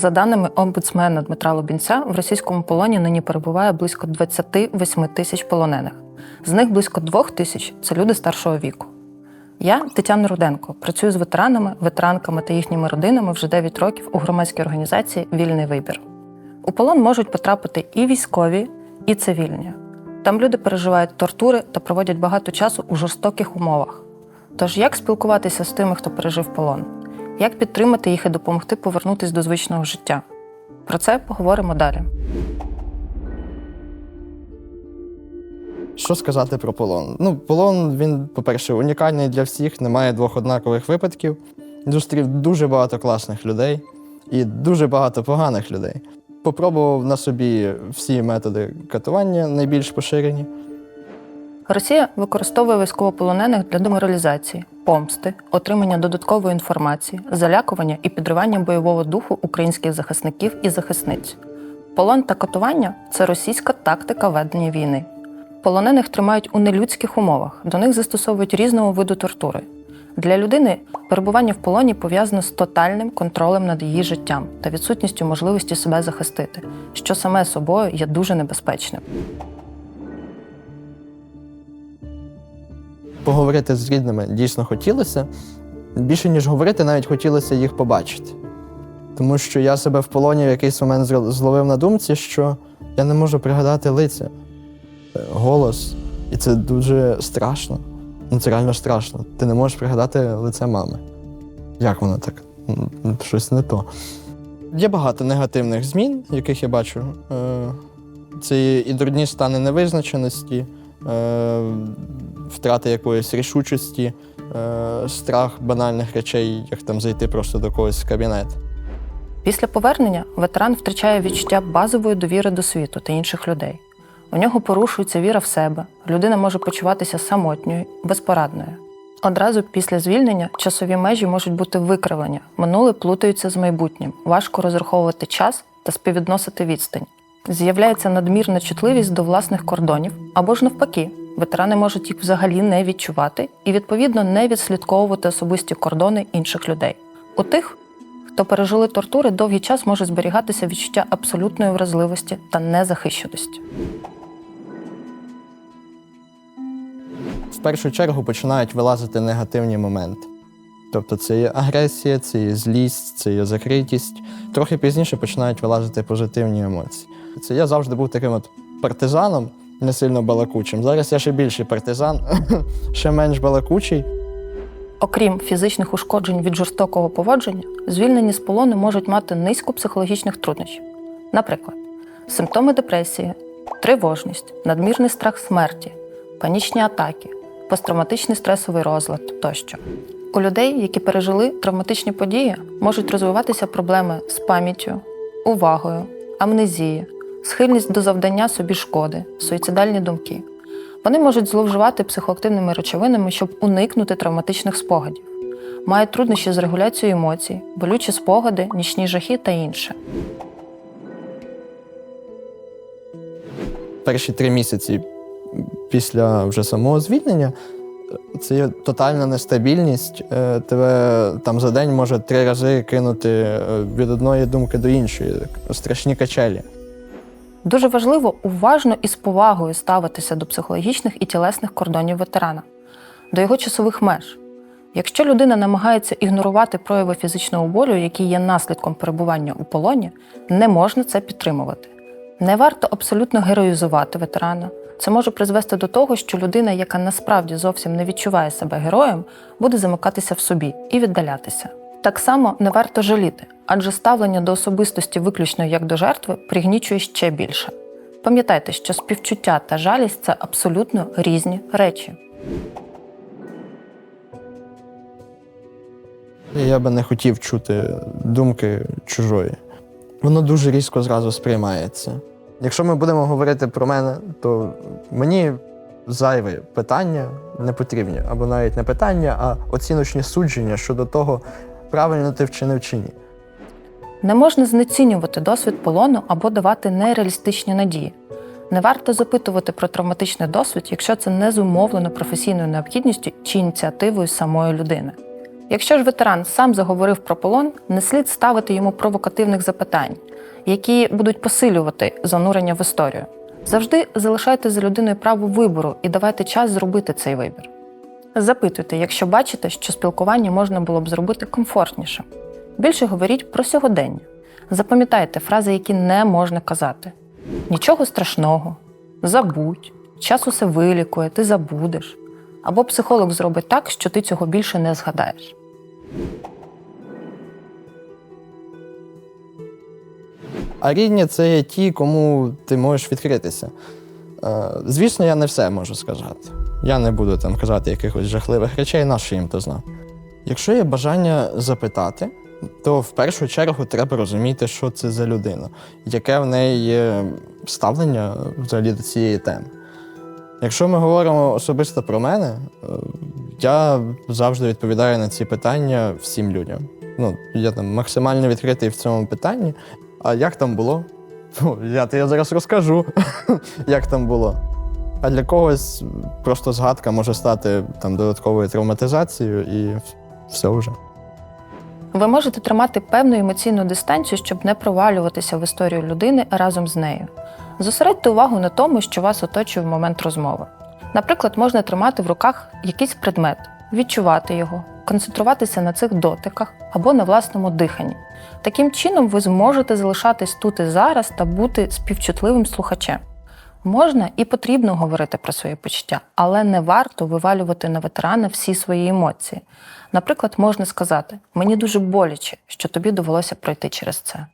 За даними омбудсмена Дмитра Лубінця, в російському полоні нині перебуває близько 28 тисяч полонених. З них близько 2 тисяч це люди старшого віку. Я, Тетяна Руденко, працюю з ветеранами, ветеранками та їхніми родинами вже 9 років у громадській організації Вільний вибір. У полон можуть потрапити і військові, і цивільні. Там люди переживають тортури та проводять багато часу у жорстоких умовах. Тож як спілкуватися з тими, хто пережив полон? Як підтримати їх і допомогти повернутися до звичного життя? Про це поговоримо далі. Що сказати про полон? Ну, полон, він, по-перше, унікальний для всіх, немає двох однакових випадків. Зустрів дуже багато класних людей і дуже багато поганих людей. Попробував на собі всі методи катування, найбільш поширені. Росія використовує військовополонених для деморалізації, помсти, отримання додаткової інформації, залякування і підривання бойового духу українських захисників і захисниць. Полон та катування це російська тактика ведення війни. Полонених тримають у нелюдських умовах, до них застосовують різного виду тортури. Для людини перебування в полоні пов'язано з тотальним контролем над її життям та відсутністю можливості себе захистити, що саме собою є дуже небезпечним. Поговорити з рідними дійсно хотілося. Більше, ніж говорити, навіть хотілося їх побачити. Тому що я себе в полоні в якийсь момент зловив на думці, що я не можу пригадати лиця, е, голос. І це дуже страшно. Ну, це реально страшно. Ти не можеш пригадати лице мами. Як воно так? Щось не то. Є багато негативних змін, яких я бачу. Е, Це і дурні стани невизначеності, втрати якоїсь рішучості, е, страх банальних речей, як там зайти просто до когось в кабінет. Після повернення ветеран втрачає відчуття базової довіри до світу та інших людей. У нього порушується віра в себе, людина може почуватися самотньою, безпорадною. Одразу після звільнення часові межі можуть бути викривлені, минуле плутаються з майбутнім, важко розраховувати час та співвідносити відстань. З'являється надмірна чутливість до власних кордонів або ж навпаки, ветерани можуть їх взагалі не відчувати і, відповідно, не відслідковувати особисті кордони інших людей. У тих, хто пережили тортури, довгий час може зберігатися відчуття абсолютної вразливості та незахищеності. В першу чергу починають вилазити негативні моменти. Тобто це є агресія, це є злість, це є закритість. Трохи пізніше починають вилазити позитивні емоції. Це я завжди був таким от партизаном, не сильно балакучим. Зараз я ще більший партизан, ще менш балакучий. Окрім фізичних ушкоджень від жорстокого поводження, звільнені з полону можуть мати низку психологічних труднощів. Наприклад, симптоми депресії, тривожність, надмірний страх смерті, панічні атаки, посттравматичний стресовий розлад тощо. У людей, які пережили травматичні події, можуть розвиватися проблеми з пам'яттю, увагою, амнезія, схильність до завдання собі шкоди, суїцидальні думки. Вони можуть зловживати психоактивними речовинами, щоб уникнути травматичних спогадів. Мають труднощі з регуляцією емоцій, болючі спогади, нічні жахи та інше. Перші три місяці після вже самого звільнення це є тотальна нестабільність. Е, Тебе там за день може три рази кинути е, від одної думки до іншої. Страшні качелі. Дуже важливо уважно і з повагою ставитися до психологічних і тілесних кордонів ветерана, до його часових меж. Якщо людина намагається ігнорувати прояви фізичного болю, які є наслідком перебування у полоні, не можна це підтримувати. Не варто абсолютно героїзувати ветерана. Це може призвести до того, що людина, яка насправді зовсім не відчуває себе героєм, буде замикатися в собі і віддалятися. Так само не варто жаліти, адже ставлення до особистості виключно як до жертви пригнічує ще більше. Пам'ятайте, що співчуття та жалість це абсолютно різні речі. Я би не хотів чути думки чужої. Воно дуже різко зразу сприймається. Якщо ми будемо говорити про мене, то мені зайве питання не потрібні. Або навіть не питання, а оціночні судження щодо того, правильно ти вчинив чи ні. Не можна знецінювати досвід полону або давати нереалістичні надії. Не варто запитувати про травматичний досвід, якщо це не зумовлено професійною необхідністю чи ініціативою самої людини. Якщо ж ветеран сам заговорив про полон, не слід ставити йому провокативних запитань, які будуть посилювати занурення в історію. Завжди залишайте за людиною право вибору і давайте час зробити цей вибір. Запитуйте, якщо бачите, що спілкування можна було б зробити комфортнішим. Більше говоріть про сьогодення. Запам'ятайте фрази, які не можна казати. Нічого страшного, забудь, час усе вилікує, ти забудеш. Або психолог зробить так, що ти цього більше не згадаєш. А рідні це ті, кому ти можеш відкритися. Е, Звісно, я не все можу сказати. Я не буду там казати якихось жахливих речей, нащо їм то знати. Якщо є бажання запитати, то в першу чергу треба розуміти, що це за людина, яке в неї є ставлення взагалі до цієї теми. Якщо ми говоримо особисто про мене, е, я завжди відповідаю на ці питання всім людям. Ну, я там максимально відкритий в цьому питанні. А як там було? Ну, я тобі зараз розкажу, як там було. А для когось просто згадка може стати там додатковою травматизацією і все вже. Ви можете тримати певну емоційну дистанцію, щоб не провалюватися в історію людини разом з нею. Зосередьте увагу на тому, що вас оточує в момент розмови. Наприклад, можна тримати в руках якийсь предмет, відчувати його, концентруватися на цих дотиках або на власному диханні. Таким чином, ви зможете залишатись тут і зараз та бути співчутливим слухачем. Можна і потрібно говорити про свої почуття, але не варто вивалювати на ветерана всі свої емоції. Наприклад, можна сказати: мені дуже боляче, що тобі довелося пройти через це.